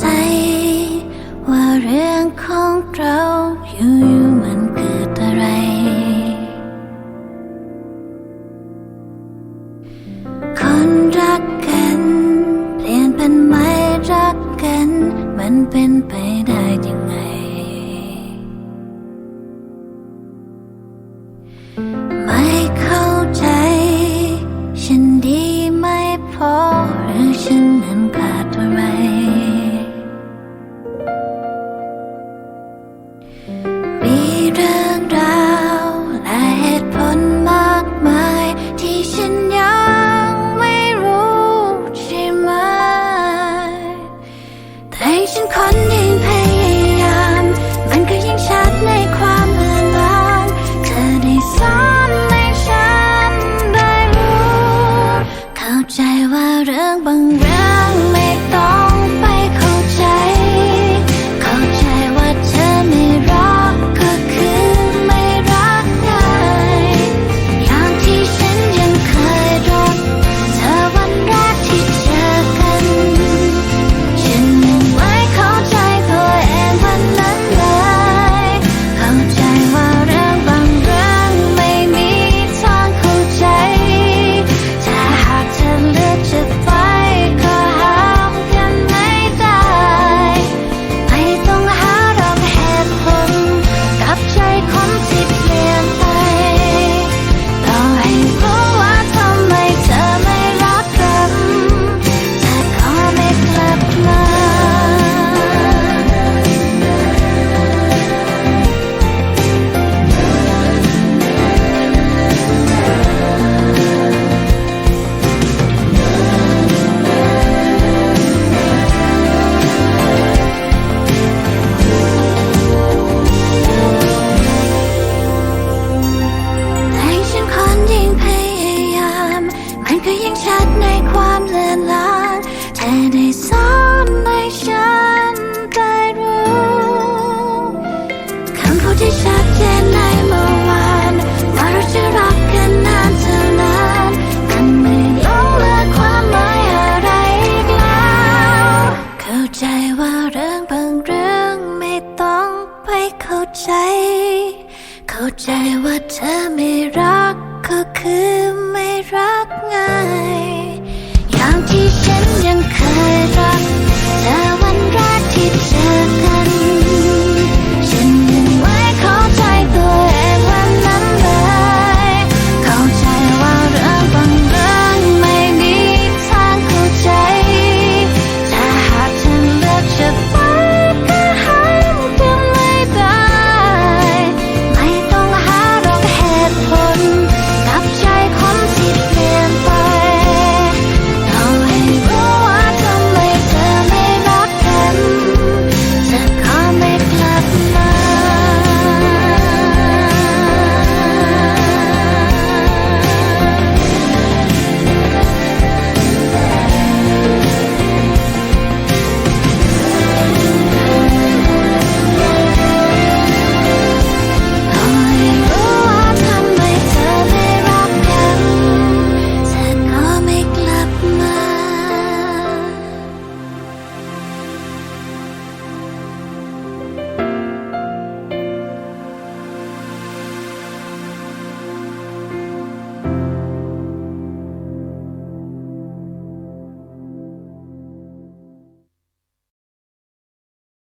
สัย ว่าเรื่องของเราอยู่ๆมันเกิดอะไร คนรักกัน เปลี่ยนเป็นไม่รักกัน มันเป็นไป I'm. ใจว่าเรื่องบางเรื่องไม่ต้องไปเข้าใจ เข้าใจว่าเธอไม่รักก็คือไม่รักไง